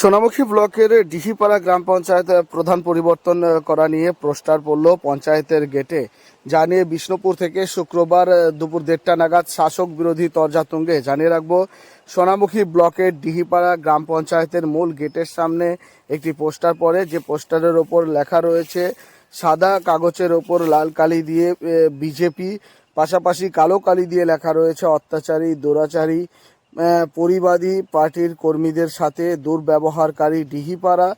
সোনামুখী ব্লকের ডিহিপাড়া গ্রাম পঞ্চায়েত প্রধান পরিবর্তন করা নিয়ে পোস্টার পড়ল পঞ্চায়েতের গেটে। যা নিয়ে বিষ্ণুপুর থেকে শুক্রবার দুপুর দেড়টা নাগাদ শাসক বিরোধী তরজা তুঙ্গে জানিয়ে রাখব, সোনামুখী ব্লকের ডিহিপাড়া গ্রাম পঞ্চায়েতের মূল গেটের সামনে একটি পোস্টার পড়ে। যে পোস্টারের ওপর লেখা রয়েছে, সাদা কাগজের ওপর লাল কালি দিয়ে বিজেপি, পাশাপাশি কালো কালি দিয়ে লেখা রয়েছে, অত্যাচারী, দুরাচারী পরিবাদী পার্টির কর্মীদের সাথে দুর্ব্যবহারকারী ডিহিপাড়া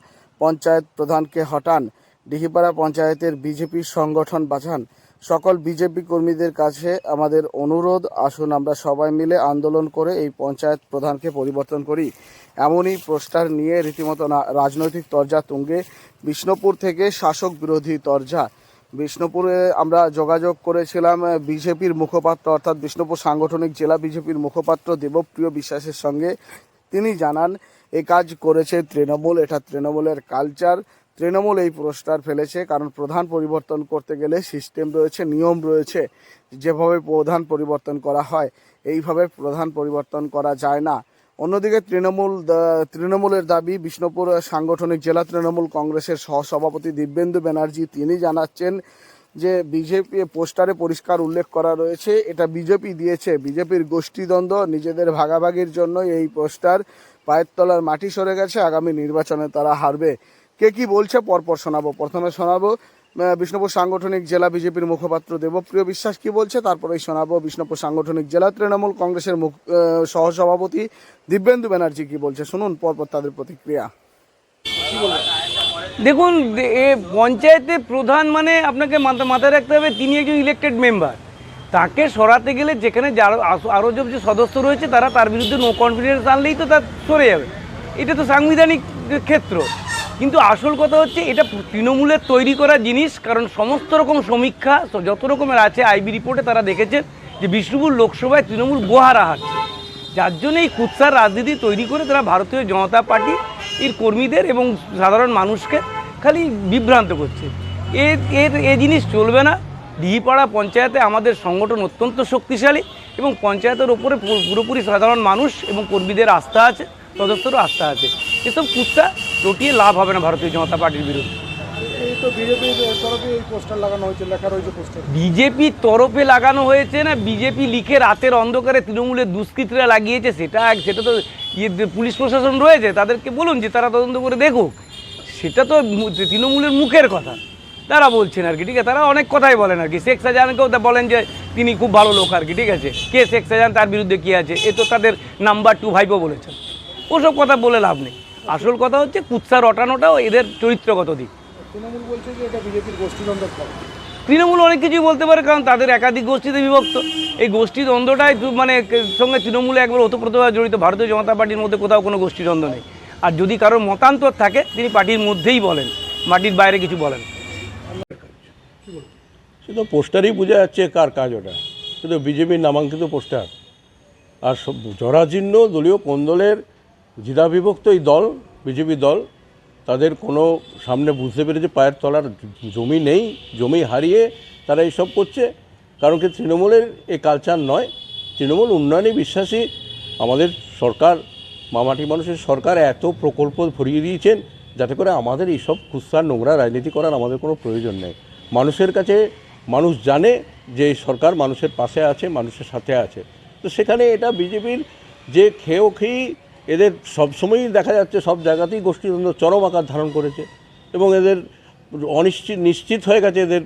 পঞ্চায়েত প্রধানকে হটান। ডিহিপাড়া পঞ্চায়েতের বিজেপি সংগঠন বাঁচান সকল বিজেপি কর্মীদের কাছে আমাদের অনুরোধ, আসুন আমরা সবাই মিলে আন্দোলন করে এই পঞ্চায়েত প্রধানকে পরিবর্তন করি। এমনই পোস্টার নিয়ে রীতিমতো রাজনৈতিক তরজা তুঙ্গে। বিষ্ণুপুর থেকে শাসক বিরোধী তরজা বিষ্ণুপুরে আমরা যোগাযোগ করেছিলাম বিজেপির মুখপাত্র অর্থাৎ বিষ্ণুপুর সাংগঠনিক জেলা বিজেপির মুখপাত্র দেবপ্রিয় বিশ্বাসের সঙ্গে তিনি জানান, এ কাজ করেছে তৃণমূল, এটা তৃণমূলের কালচার তৃণমূল এই পুরস্কার ফেলেছে কারণ প্রধান পরিবর্তন করতে গেলে সিস্টেম রয়েছে, নিয়ম রয়েছে, যেভাবে প্রধান পরিবর্তন করা হয়, এইভাবে প্রধান পরিবর্তন করা যায় না। অন্যদিকে তৃণমূল তৃণমূলের দাবি, বিষ্ণুপুর সাংগঠনিক জেলা তৃণমূল কংগ্রেসের সহসভাপতি দিব্যেন্দু ব্যানার্জি, তিনি জানাচ্ছেন যে বিজেপি পোস্টারে পরিষ্কার উল্লেখ করা রয়েছে, এটা বিজেপি দিয়েছে। বিজেপির গোষ্ঠীদ্বন্দ্ব নিজেদের ভাগাভাগির জন্য এই পোস্টার পায়ের তলার মাটি সরে গেছে, আগামী নির্বাচনে তারা হারবে। কে কি বলছে, পরপর শোনাবো। প্রথমে শোনাবো বিষ্ণুপুর সাংগঠনিক জেলা বিজেপির মুখপাত্র দেবপ্রিয় বিশ্বাস, কি বলছে? তারপরেই শোনাবো বিষ্ণুপুর সাংগঠনিক জেলা তৃণমূল কংগ্রেসের মুখ সহসভাপতি দিব্যেন্দু ব্যানার্জি কি বলছে? শুনুন পরপর তাদের প্রতিক্রিয়া। দেখুন এ পঞ্চায়েতে প্রধান মানে আপনাকে মাথা- মাথায় রাখতে হবে, তিনি একজন ইলেক্টেড মেম্বার তাকে সরাতে গেলে যেখানে আরও যে সদস্য রয়েছে, তারা তার বিরুদ্ধে নো কনফিডেন্স আনলেই তো তার সরে যাবে। এটা তো সাংবিধানিক ক্ষেত্র। কিন্তু আসল কথা হচ্ছে এটা তৃণমূলের তৈরি করা জিনিস, কারণ সমস্ত রকম সমীক্ষা যত রকমের আছে আইবি রিপোর্টে তারা দেখেছেন যে বিষ্ণুপুর লোকসভায় তৃণমূল গোহারা হারছে। যার জন্য এই কুৎসার রাজনীতি তৈরি করে তারা ভারতীয় জনতা পার্টি এর কর্মীদের এবং সাধারণ মানুষকে খালি বিভ্রান্ত করছে। এর এর এ জিনিস চলবে না। ডিহিপাড়া পঞ্চায়েতে আমাদের সংগঠন অত্যন্ত শক্তিশালী এবং পঞ্চায়েতের ওপরে পুরোপুরি সাধারণ মানুষ এবং কর্মীদের আস্থা আছে সদস্যরও আস্থা আছে। এসব কুৎসা রটিয়ে লাভ হবে না ভারতীয় জনতা পার্টির বিরুদ্ধে। এই তো বিজেপির তরফে এই পোস্টার লাগানো হয়েছে লেখা রয়েছে পোস্টার। বিজেপির তরফে লাগানো হয়েছে না বিজেপি লিখে রাতের অন্ধকারে তৃণমূলের দুষ্কৃতীরা লাগিয়েছে সেটা এক- সেটা তো ইয়ে পুলিশ প্রশাসন রয়েছে তাদেরকে বলুন যে তারা তদন্ত করে দেখুক। সেটা তো তৃণমূলের মুখের কথা। তারা বলছেন আর কি ঠিক আছে? তারা অনেক কথাই বলেন আর কি। শেখ শাহজাহানকেও তা বলেন যে তিনি খুব ভালো লোক আর কি ঠিক আছে? কে শেখ শাহজাহান তার বিরুদ্ধে কী আছে? এ তো তাদের নাম্বার টু ভাইপো বলেছেন। ওসব কথা বলে লাভ নেই। আসল কথা হচ্ছে কুৎসা রটানোটাও এদের চরিত্রগত দিক। তৃণমূল বলছে যে এটা বিজেপির গোষ্ঠীদ্বন্দ্বের তৃণমূল অনেক কিছুই বলতে পারে কারণ তাদের একাধিক গোষ্ঠীতে বিভক্ত। এই গোষ্ঠী দ্বন্দ্বটাই তো মানে সঙ্গে তৃণমূলে একবার ওতপ্রোতভাবে জড়িত ভারতীয় জনতা পার্টির মধ্যে কোথাও কোনো গোষ্ঠী দ্বন্দ্ব নেই। আর যদি কারোর মতান্তর থাকে তিনি পার্টির মধ্যেই বলেন মাটির বাইরে কিছু বলেন। না। শুধু পোস্টারই বোঝা যাচ্ছে কার কাজ ওটা। শুধু বিজেপির নামাঙ্কিত পোস্টার। আর সব জরাজীর্ণ দলীয় কোন্দলের দ্বিধাবিভক্ত এই দল, বিজেপি দল, তাদের কোনো সামনে বুঝতে পেরেছে পায়ের তলার জমি নেই, জমি হারিয়ে তারা এইসব করছে। কারণ কি তৃণমূলের এ কালচার নয়। তৃণমূল উন্নয়নে বিশ্বাসী। আমাদের সরকার, মামাটি মানুষের সরকার এত প্রকল্প ভরিয়ে দিয়েছেন যাতে করে আমাদের এইসব কুৎসার নোংরা রাজনীতি করার আমাদের কোনো প্রয়োজন নেই। মানুষের কাছে মানুষ জানে যে এই সরকার মানুষের পাশে আছে, মানুষের সাথে আছে। তো সেখানে এটা বিজেপির যে খেয়েও খেয়েই এদের সবসময়ই দেখা যাচ্ছে সব জায়গাতেই গোষ্ঠীদ্বন্দ্ব চরম আকার ধারণ করেছে এবং এদের অনিশ্চিত নিশ্চিত হয়ে গেছে এদের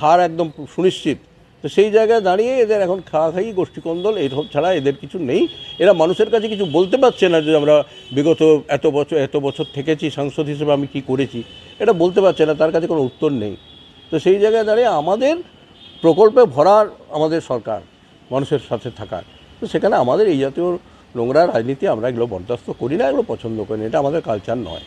হার একদম সুনিশ্চিত। তো সেই জায়গায় দাঁড়িয়ে এদের এখন খাওয়া খাই গোষ্ঠীকন্দল এইসব ছাড়া এদের কিছু নেই। এরা মানুষের কাছে কিছু বলতে পারছে না যে আমরা বিগত এত বছর এত বছর থেকেছি, সাংসদ হিসেবে আমি কি করেছি। এটা বলতে পারছে না, তার কাছে কোনো উত্তর নেই। তো সেই জায়গায় দাঁড়িয়ে আমাদের প্রকল্পে ভরার আমাদের সরকার, মানুষের সাথে থাকার। তো সেখানে আমাদের এই জাতীয় নোংরা রাজনীতি আমরা এগুলো বরদাস্ত করি না, এগুলো পছন্দ করি না, এটা আমাদের কালচার নয়।